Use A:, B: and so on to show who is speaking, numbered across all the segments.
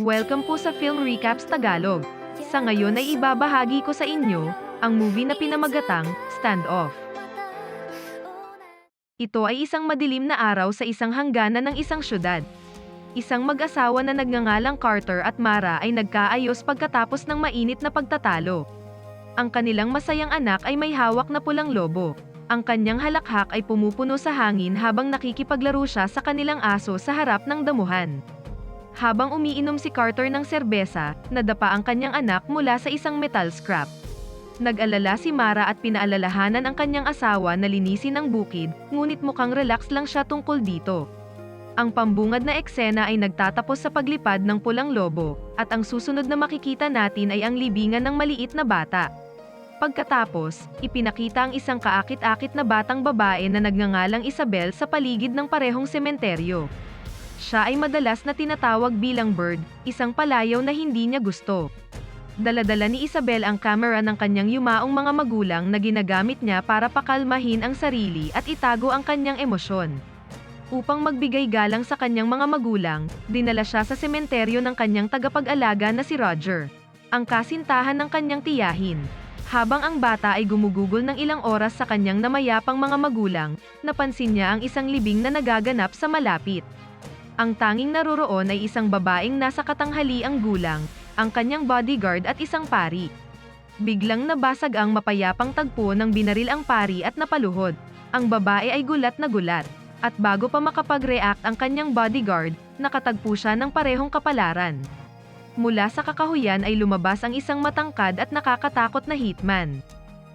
A: Welcome po sa Film Recaps Tagalog. Sa ngayon ay ibabahagi ko sa inyo ang movie na pinamagatang Standoff. Ito ay isang madilim na araw sa isang hangganan ng isang syudad. Isang mag-asawa na nagngangalang Carter at Mara ay nagkaayos pagkatapos ng mainit na pagtatalo. Ang kanilang masayang anak ay may hawak na pulang lobo. Ang kanyang halakhak ay pumupuno sa hangin habang nakikipaglaro siya sa kanilang aso sa harap ng damuhan. Habang umiinom si Carter ng serbesa, nadapa ang kanyang anak mula sa isang metal scrap. Nag-alala si Mara at pinaalalahanan ang kanyang asawa na linisin ang bukid, ngunit mukhang relax lang siya tungkol dito. Ang pambungad na eksena ay nagtatapos sa paglipad ng pulang lobo, at ang susunod na makikita natin ay ang libingan ng maliit na bata. Pagkatapos, ipinakita ang isang kaakit-akit na batang babae na nagngangalang Isabel sa paligid ng parehong sementeryo. Siya ay madalas na tinatawag bilang bird, isang palayaw na hindi niya gusto. Daladala ni Isabel ang kamera ng kanyang yumaong mga magulang na ginagamit niya para pakalmahin ang sarili at itago ang kanyang emosyon. Upang magbigay galang sa kanyang mga magulang, dinala siya sa sementeryo ng kanyang tagapag-alaga na si Roger. Ang kasintahan ng kanyang tiyahin. Habang ang bata ay gumugugol ng ilang oras sa kanyang namayapang mga magulang, napansin niya ang isang libing na nagaganap sa malapit. Ang tanging naroroon ay isang babaeng nasa katanghaliang gulang, ang kanyang bodyguard at isang pari. Biglang nabasag ang mapayapang tagpo ng binaril ang pari at napaluhod. Ang babae ay gulat na gulat. At bago pa makapag-react ang kanyang bodyguard, nakatagpo siya ng parehong kapalaran. Mula sa kakahuyan ay lumabas ang isang matangkad at nakakatakot na hitman.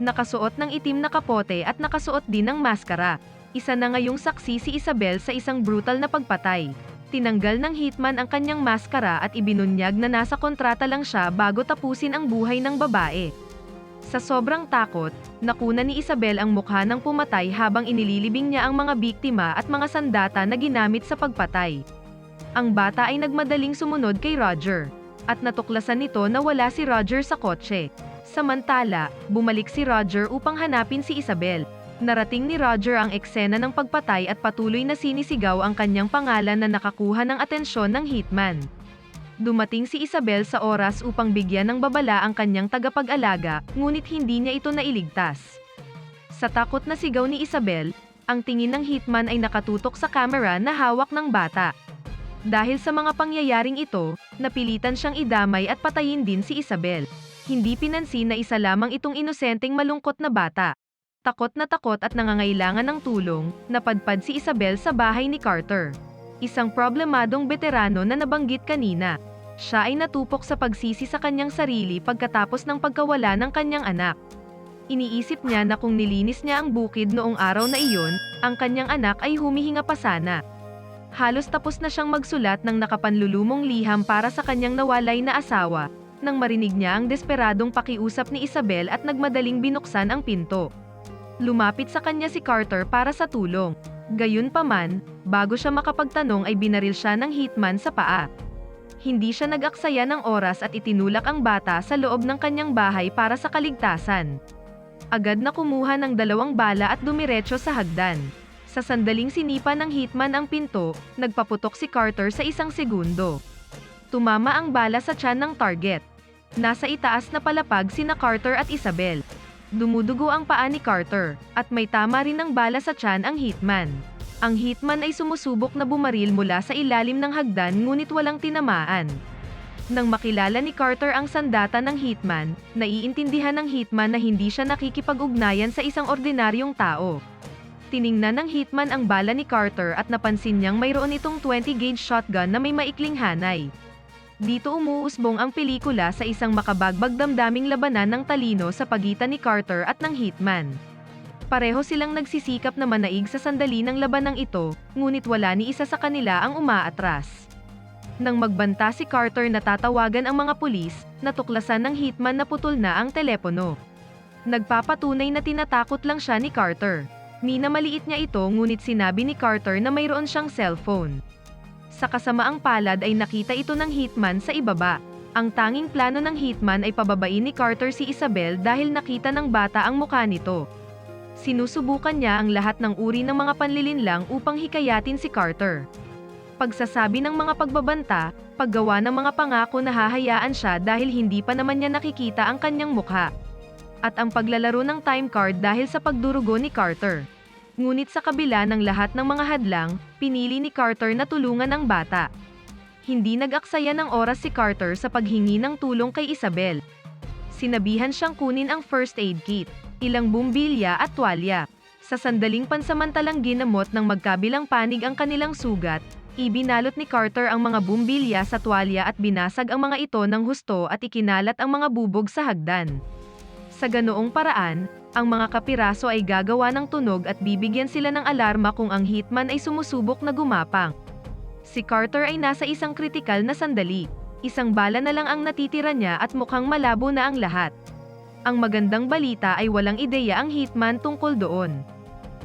A: Nakasuot ng itim na kapote at nakasuot din ng maskara. Isa na ngayong saksi si Isabel sa isang brutal na pagpatay. Tinanggal ng hitman ang kanyang maskara at ibinunyag na nasa kontrata lang siya bago tapusin ang buhay ng babae. Sa sobrang takot, nakuna ni Isabel ang mukha ng pumatay habang inililibing niya ang mga biktima at mga sandata na ginamit sa pagpatay. Ang bata ay nagmadaling sumunod kay Roger, at natuklasan nito na wala si Roger sa kotse. Samantala, bumalik si Roger upang hanapin si Isabel. Narating ni Roger ang eksena ng pagpatay at patuloy na sinisigaw ang kanyang pangalan na nakakuha ng atensyon ng hitman. Dumating si Isabel sa oras upang bigyan ng babala ang kanyang tagapag-alaga, ngunit hindi niya ito nailigtas. Sa takot na sigaw ni Isabel, ang tingin ng hitman ay nakatutok sa kamera na hawak ng bata. Dahil sa mga pangyayaring ito, napilitan siyang idamay at patayin din si Isabel. Hindi pinansin na isa lamang itong inosenteng malungkot na bata. Takot na takot at nangangailangan ng tulong, napadpad si Isabel sa bahay ni Carter. Isang problemadong veterano na nabanggit kanina. Siya ay natupok sa pagsisi sa kanyang sarili pagkatapos ng pagkawala ng kanyang anak. Iniisip niya na kung nilinis niya ang bukid noong araw na iyon, ang kanyang anak ay humihinga pa sana. Halos tapos na siyang magsulat ng nakapanlulumong liham para sa kanyang nawalay na asawa, nang marinig niya ang desperadong pakiusap ni Isabel at nagmadaling binuksan ang pinto. Lumapit sa kanya si Carter para sa tulong. Gayunpaman, bago siya makapagtanong ay binaril siya ng hitman sa paa. Hindi siya nag-aksaya ng oras at itinulak ang bata sa loob ng kanyang bahay para sa kaligtasan. Agad na kumuha ng dalawang bala at dumiretso sa hagdan. Sa sandaling sinipa ng hitman ang pinto, nagpaputok si Carter sa isang segundo. Tumama ang bala sa tiyan ng target. Nasa itaas na palapag sina Carter at Isabel. Dumudugo ang paa ni Carter, at may tama rin ng bala sa tiyan ang hitman. Ang hitman ay sumusubok na bumaril mula sa ilalim ng hagdan ngunit walang tinamaan. Nang makilala ni Carter ang sandata ng hitman, naiintindihan ng hitman na hindi siya nakikipag-ugnayan sa isang ordinaryong tao. Tiningnan ng hitman ang bala ni Carter at napansin niyang mayroon itong 20-gauge shotgun na may maikling hanay. Dito umuusbong ang pelikula sa isang makabagbag damdaming labanan ng talino sa pagitan ni Carter at ng hitman. Pareho silang nagsisikap na manaig sa sandali ng labanang ito, ngunit wala ni isa sa kanila ang umaatras. Nang magbanta si Carter na tatawagan ang mga pulis, natuklasan ng hitman na putol na ang telepono. Nagpapatunay na tinatakot lang siya ni Carter. Minamaliit niya ito ngunit sinabi ni Carter na mayroon siyang cellphone. Sa kasamaang palad ay nakita ito ng hitman sa ibaba. Ang tanging plano ng hitman ay pababain ni Carter si Isabel dahil nakita ng bata ang mukha nito. Sinusubukan niya ang lahat ng uri ng mga panlilinlang upang hikayatin si Carter. Pagsasabi ng mga pagbabanta, paggawa ng mga pangako na hahayaan siya dahil hindi pa naman niya nakikita ang kanyang mukha. At ang paglalaro ng time card dahil sa pagdurugo ni Carter. Ngunit sa kabila ng lahat ng mga hadlang, pinili ni Carter na tulungan ang bata. Hindi nag-aksaya ng oras si Carter sa paghingi ng tulong kay Isabel. Sinabihan siyang kunin ang first aid kit, ilang bumbilya at tuwalya. Sa sandaling pansamantalang ginamot ng magkabilang panig ang kanilang sugat, ibinalot ni Carter ang mga bumbilya sa tuwalya at binasag ang mga ito ng husto at ikinalat ang mga bubog sa hagdan. Sa ganoong paraan, ang mga kapiraso ay gagawa ng tunog at bibigyan sila ng alarma kung ang hitman ay sumusubok na gumapang. Si Carter ay nasa isang kritikal na sandali. Isang bala na lang ang natitira niya at mukhang malabo na ang lahat. Ang magandang balita ay walang ideya ang hitman tungkol doon.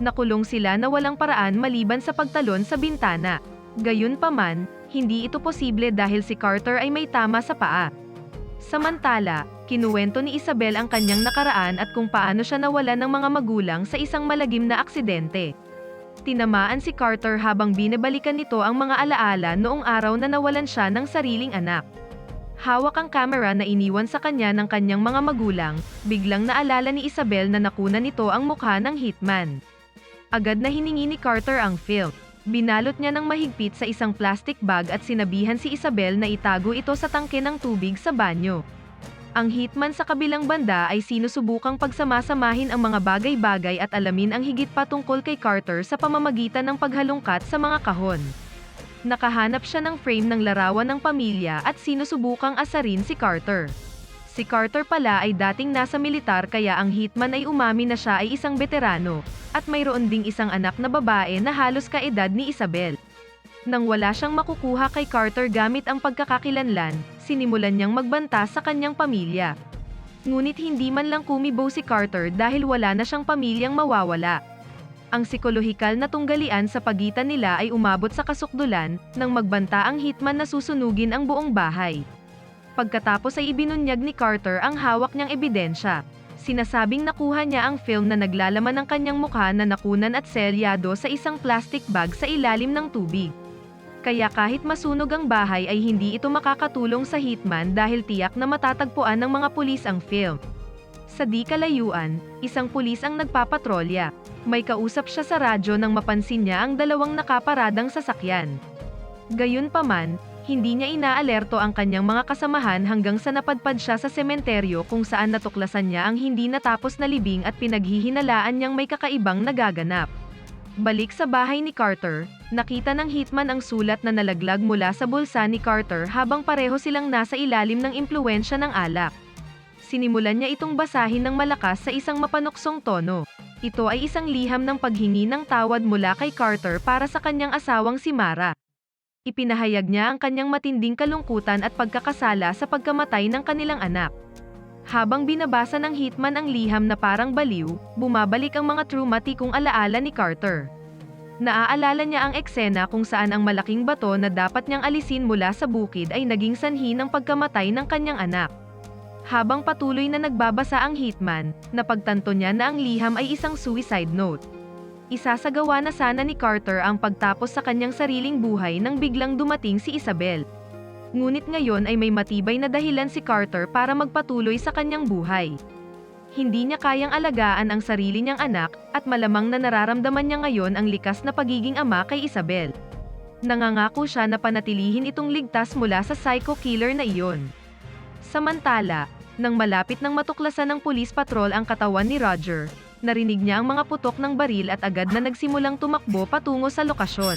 A: Nakulong sila na walang paraan maliban sa pagtalon sa bintana. Gayunpaman, hindi ito posible dahil si Carter ay may tama sa paa. Samantala, kinuwento ni Isabel ang kanyang nakaraan at kung paano siya nawala ng mga magulang sa isang malagim na aksidente. Tinamaan si Carter habang binabalikan nito ang mga alaala noong araw na nawalan siya ng sariling anak. Hawak ang kamera na iniwan sa kanya ng kanyang mga magulang, biglang naalala ni Isabel na nakuna nito ang mukha ng hitman. Agad na hiningi ni Carter ang film. Binalot niya ng mahigpit sa isang plastic bag at sinabihan si Isabel na itago ito sa tangke ng tubig sa banyo. Ang hitman sa kabilang banda ay sinusubukang pagsamasamahin ang mga bagay-bagay at alamin ang higit pa tungkol kay Carter sa pamamagitan ng paghalungkat sa mga kahon. Nakahanap siya ng frame ng larawan ng pamilya at sinusubukang asarin si Carter. Si Carter pala ay dating nasa militar kaya ang hitman ay umami na siya ay isang veterano, at mayroon ding isang anak na babae na halos kaedad ni Isabel. Nang wala siyang makukuha kay Carter gamit ang pagkakakilanlan, sinimulan niyang magbanta sa kanyang pamilya. Ngunit hindi man lang kumibo si Carter dahil wala na siyang pamilyang mawawala. Ang psikolohikal na tunggalian sa pagitan nila ay umabot sa kasukdulan nang magbanta ang hitman na susunugin ang buong bahay. Pagkatapos ay ibinunyag ni Carter ang hawak niyang ebidensya. Sinasabing nakuha niya ang film na naglalaman ng kanyang mukha na nakunan at selyado sa isang plastic bag sa ilalim ng tubig. Kaya kahit masunog ang bahay ay hindi ito makakatulong sa hitman dahil tiyak na matatagpuan ng mga pulis ang film. Sa di kalayuan, isang pulis ang nagpapatrolya. May kausap siya sa radyo nang mapansin niya ang dalawang nakaparadang sasakyan. Gayunpaman, hindi niya inaalerto ang kanyang mga kasamahan hanggang sa napadpad siya sa sementeryo kung saan natuklasan niya ang hindi natapos na libing at pinaghihinalaan niyang may kakaibang nagaganap. Balik sa bahay ni Carter, nakita ng hitman ang sulat na nalaglag mula sa bulsa ni Carter habang pareho silang nasa ilalim ng impluensya ng alak. Sinimulan niya itong basahin ng malakas sa isang mapanuksong tono. Ito ay isang liham ng paghingi ng tawad mula kay Carter para sa kanyang asawang si Mara. Ipinahayag niya ang kanyang matinding kalungkutan at pagkakasala sa pagkamatay ng kanilang anak. Habang binabasa ng hitman ang liham na parang baliw, bumabalik ang mga traumatikong alaala ni Carter. Naaalala niya ang eksena kung saan ang malaking bato na dapat niyang alisin mula sa bukid ay naging sanhi ng pagkamatay ng kanyang anak. Habang patuloy na nagbabasa ang hitman, napagtanto niya na ang liham ay isang suicide note. Isasagawa na sana ni Carter ang pagtapos sa kanyang sariling buhay nang biglang dumating si Isabel. Ngunit ngayon ay may matibay na dahilan si Carter para magpatuloy sa kanyang buhay. Hindi niya kayang alagaan ang sarili niyang anak, at malamang na nararamdaman niya ngayon ang likas na pagiging ama kay Isabel. Nangangako siya na panatilihin itong ligtas mula sa psycho killer na iyon. Samantala, nang malapit ng matuklasan ng police patrol ang katawan ni Roger, narinig niya ang mga putok ng baril at agad na nagsimulang tumakbo patungo sa lokasyon.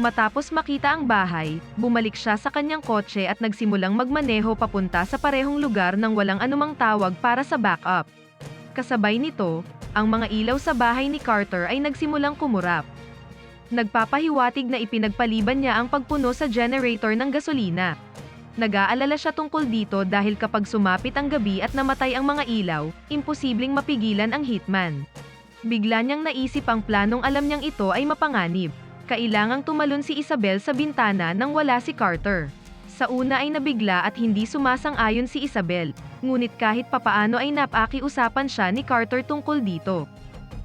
A: Matapos makita ang bahay, bumalik siya sa kanyang kotse at nagsimulang magmaneho papunta sa parehong lugar nang walang anumang tawag para sa backup. Kasabay nito, ang mga ilaw sa bahay ni Carter ay nagsimulang kumurap. Nagpapahiwatig na ipinagpaliban niya ang pagpuno sa generator ng gasolina. Nag-aalala siya tungkol dito dahil kapag sumapit ang gabi at namatay ang mga ilaw, imposibleng mapigilan ang hitman. Bigla niyang naisip ang planong alam niyang ito ay mapanganib. Kailangang tumalon si Isabel sa bintana nang wala si Carter. Sa una ay nabigla at hindi sumasang-ayon si Isabel, ngunit kahit papaano ay napaki-usapan siya ni Carter tungkol dito.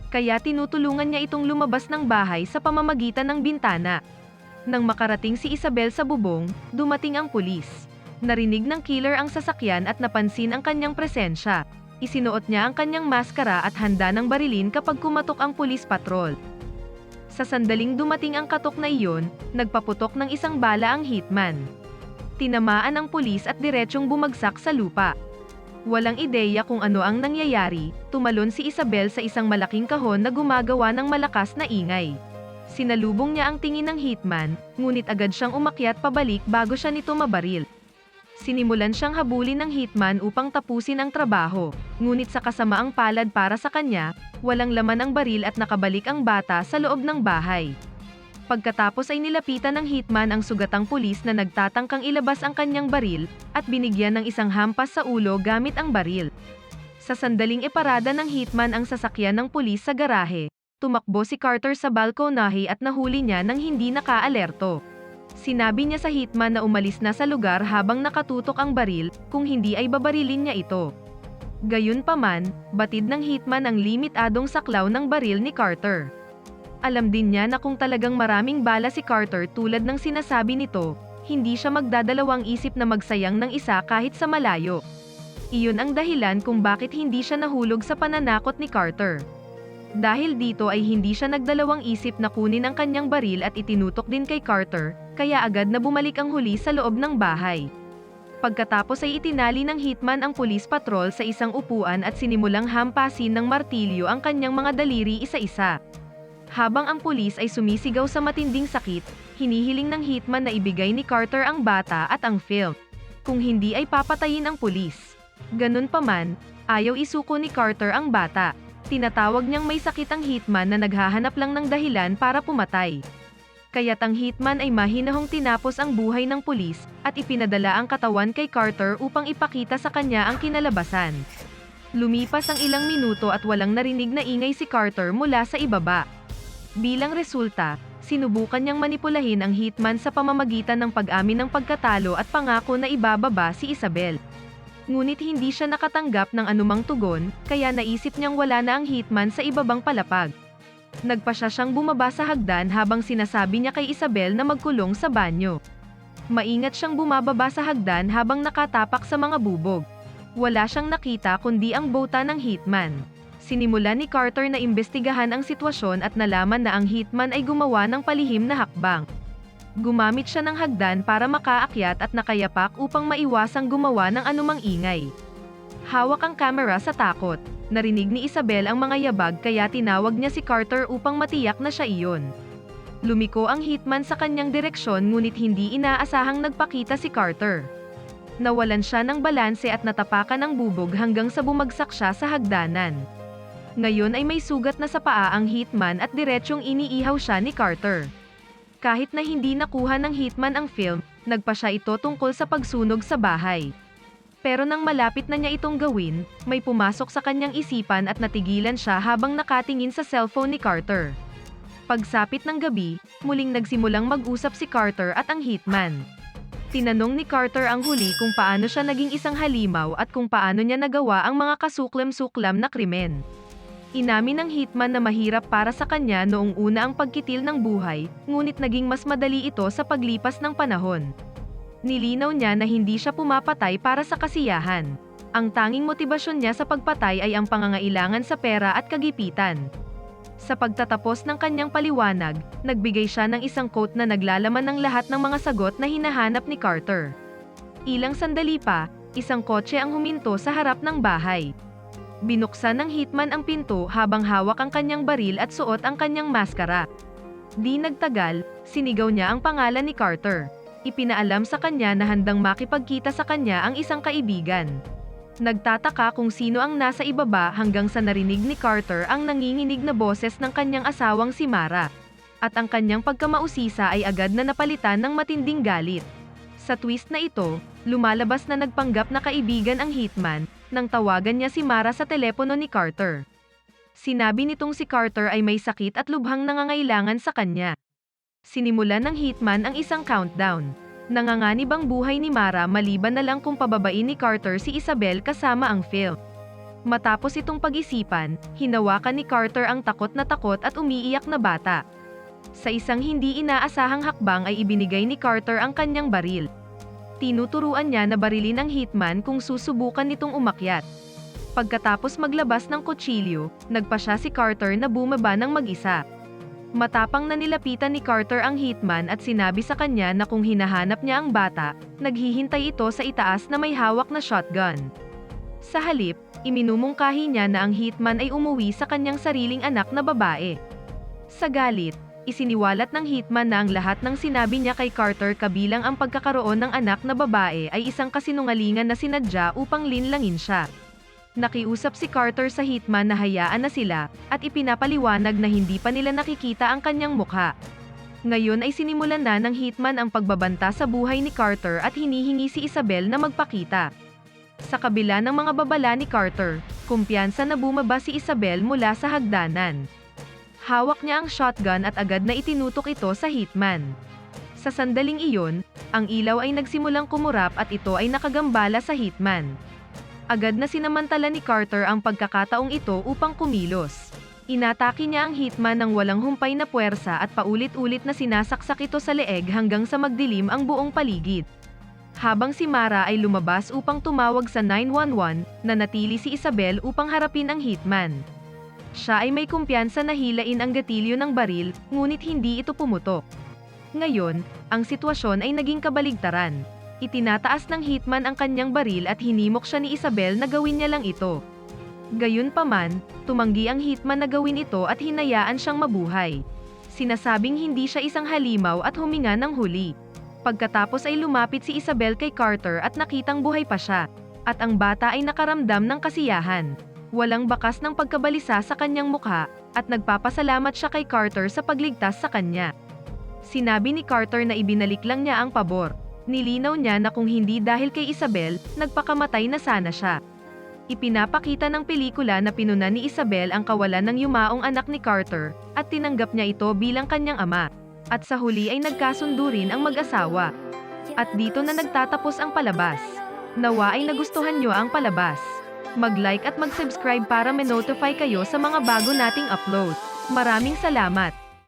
A: Kaya tinutulungan niya itong lumabas ng bahay sa pamamagitan ng bintana. Nang makarating si Isabel sa bubong, dumating ang pulis. Narinig ng killer ang sasakyan at napansin ang kanyang presensya. Isinuot niya ang kanyang maskara at handa ng barilin kapag kumatok ang pulis patrol. Sa sandaling dumating ang katok na iyon, nagpaputok ng isang bala ang hitman. Tinamaan ang pulis at diretsyong bumagsak sa lupa. Walang ideya kung ano ang nangyayari, tumalon si Isabel sa isang malaking kahon na gumagawa ng malakas na ingay. Sinalubong niya ang tingin ng hitman, ngunit agad siyang umakyat pabalik bago siya nito mabaril. Sinimulan siyang habulin ng hitman upang tapusin ang trabaho, ngunit sa kasamaang palad para sa kanya, walang laman ang baril at nakabalik ang bata sa loob ng bahay. Pagkatapos ay nilapitan ng hitman ang sugatang pulis na nagtatangkang ilabas ang kanyang baril, at binigyan ng isang hampas sa ulo gamit ang baril. Sa sandaling iparada ng hitman ang sasakyan ng pulis sa garahe, tumakbo si Carter sa balkonahe at nahuli niya nang hindi nakaalerto. Sinabi niya sa hitman na umalis na sa lugar habang nakatutok ang baril, kung hindi ay babarilin niya ito. Gayunpaman, batid ng hitman ang limitadong saklaw ng baril ni Carter. Alam din niya na kung talagang maraming bala si Carter tulad ng sinasabi nito, hindi siya magdadalawang isip na magsayang ng isa kahit sa malayo. Iyon ang dahilan kung bakit hindi siya nahulog sa pananakot ni Carter. Dahil dito ay hindi siya nagdalawang isip na kunin ang kanyang baril at itinutok din kay Carter, kaya agad na bumalik ang huli sa loob ng bahay. Pagkatapos ay itinali ng hitman ang police patrol sa isang upuan at sinimulang hampasin ng martilyo ang kanyang mga daliri isa-isa. Habang ang pulis ay sumisigaw sa matinding sakit, hinihiling ng hitman na ibigay ni Carter ang bata at ang film. Kung hindi ay papatayin ang pulis. Ganun pa man, ayaw isuko ni Carter ang bata. Tinatawag niyang may sakit ang hitman na naghahanap lang ng dahilan para pumatay. Kaya't ang hitman ay mahinahong tinapos ang buhay ng pulis at ipinadala ang katawan kay Carter upang ipakita sa kanya ang kinalabasan. Lumipas ang ilang minuto at walang narinig na ingay si Carter mula sa ibaba. Bilang resulta, sinubukan niyang manipulahin ang hitman sa pamamagitan ng pag-amin ng pagkatalo at pangako na ibababa si Isabel. Ngunit hindi siya nakatanggap ng anumang tugon, kaya naisip niyang wala na ang hitman sa ibabang palapag. Nagpa siya siyang bumaba sa hagdan habang sinasabi niya kay Isabel na magkulong sa banyo. Maingat siyang bumababa sa hagdan habang nakatapak sa mga bubog. Wala siyang nakita kundi ang bota ng hitman. Sinimula ni Carter na imbestigahan ang sitwasyon at nalaman na ang hitman ay gumawa ng palihim na hakbang. Gumamit siya ng hagdan para makaakyat at nakayapak upang maiwasang gumawa ng anumang ingay. Hawak ang kamera sa takot. Narinig ni Isabel ang mga yabag kaya tinawag niya si Carter upang matiyak na siya iyon. Lumiko ang hitman sa kanyang direksyon ngunit hindi inaasahang nagpakita si Carter. Nawalan siya ng balanse at natapakan ng bubog hanggang sa bumagsak siya sa hagdanan. Ngayon ay may sugat na sa paa ang hitman at diretsyong iniihaw siya ni Carter. Kahit na hindi nakuha ng hitman ang film, nagpa siya ito tungkol sa pagsunog sa bahay. Pero nang malapit na niya itong gawin, may pumasok sa kanyang isipan at natigilan siya habang nakatingin sa cellphone ni Carter. Pagsapit ng gabi, muling nagsimulang mag-usap si Carter at ang hitman. Tinanong ni Carter ang huli kung paano siya naging isang halimaw at kung paano niya nagawa ang mga kasuklam-suklam na krimen. Inamin ng hitman na mahirap para sa kanya noong una ang pagkitil ng buhay, ngunit naging mas madali ito sa paglipas ng panahon. Nilinaw niya na hindi siya pumapatay para sa kasiyahan. Ang tanging motibasyon niya sa pagpatay ay ang pangangailangan sa pera at kagipitan. Sa pagtatapos ng kanyang paliwanag, nagbigay siya ng isang quote na naglalaman ng lahat ng mga sagot na hinahanap ni Carter. Ilang sandali pa, isang kotse ang huminto sa harap ng bahay. Binuksan ng hitman ang pinto habang hawak ang kanyang baril at suot ang kanyang maskara. Di nagtagal, sinigaw niya ang pangalan ni Carter. Ipinaalam sa kanya na handang makipagkita sa kanya ang isang kaibigan. Nagtataka kung sino ang nasa ibaba hanggang sa narinig ni Carter ang nanginginig na boses ng kanyang asawang si Mara. At ang kanyang pagkamausisa ay agad na napalitan ng matinding galit. Sa twist na ito, lumalabas na nagpanggap na kaibigan ang hitman, nang tawagan niya si Mara sa telepono ni Carter. Sinabi nitong si Carter ay may sakit at lubhang nangangailangan sa kanya. Sinimulan ng hitman ang isang countdown. Nanganganib ang buhay ni Mara maliban na lang kung pababain ni Carter si Isabel kasama ang Phil. Matapos itong pag-isipan, hinawakan ni Carter ang takot na takot at umiiyak na bata. Sa isang hindi inaasahang hakbang ay ibinigay ni Carter ang kanyang baril. Tinuturuan niya na barilin ang hitman kung susubukan nitong umakyat. Pagkatapos maglabas ng kutsilyo, nagpa siya si Carter na bumaba ng mag-isa. Matapang na nilapitan ni Carter ang hitman at sinabi sa kanya na kung hinahanap niya ang bata, naghihintay ito sa itaas na may hawak na shotgun. Sa halip, iminumungkahi niya na ang hitman ay umuwi sa kanyang sariling anak na babae. Sa galit, isiniwalat ng hitman na ang lahat ng sinabi niya kay Carter kabilang ang pagkakaroon ng anak na babae ay isang kasinungalingan na sinadya upang linlangin siya. Nakiusap si Carter sa hitman na hayaan na sila, at ipinapaliwanag na hindi pa nila nakikita ang kanyang mukha. Ngayon ay sinimulan na ng hitman ang pagbabanta sa buhay ni Carter at hinihingi si Isabel na magpakita. Sa kabila ng mga babala ni Carter, kumpiyansa na bumaba si Isabel mula sa hagdanan. Hawak niya ang shotgun at agad na itinutok ito sa hitman. Sa sandaling iyon, ang ilaw ay nagsimulang kumurap at ito ay nakagambala sa hitman. Agad na sinamantala ni Carter ang pagkakataong ito upang kumilos. Inatake niya ang hitman ng walang humpay na puwersa at paulit-ulit na sinasaksak ito sa leeg hanggang sa magdilim ang buong paligid. Habang si Mara ay lumabas upang tumawag sa 911, nanatili si Isabel upang harapin ang hitman. Siya ay may kumpiyansa na hilain ang gatilyo ng baril, ngunit hindi ito pumutok. Ngayon, ang sitwasyon ay naging kabaligtaran. Itinataas ng hitman ang kanyang baril at hinimok siya ni Isabel na gawin niya lang ito. Gayunpaman, tumanggi ang hitman na gawin ito at hinayaan siyang mabuhay. Sinasabing hindi siya isang halimaw at huminga ng huli. Pagkatapos ay lumapit si Isabel kay Carter at nakitang buhay pa siya. At ang bata ay nakaramdam ng kasiyahan. Walang bakas ng pagkabalisa sa kanyang mukha, at nagpapasalamat siya kay Carter sa pagligtas sa kanya. Sinabi ni Carter na ibinalik lang niya ang pabor. Nilinaw niya na kung hindi dahil kay Isabel, nagpakamatay na sana siya. Ipinapakita ng pelikula na pinunan ni Isabel ang kawalan ng yumaong anak ni Carter, at tinanggap niya ito bilang kanyang ama. At sa huli ay nagkasundo rin ang mag-asawa. At dito na nagtatapos ang palabas. Nawa ay nagustuhan nyo ang palabas. Mag-like at mag-subscribe para ma-notify kayo sa mga bago nating upload. Maraming salamat!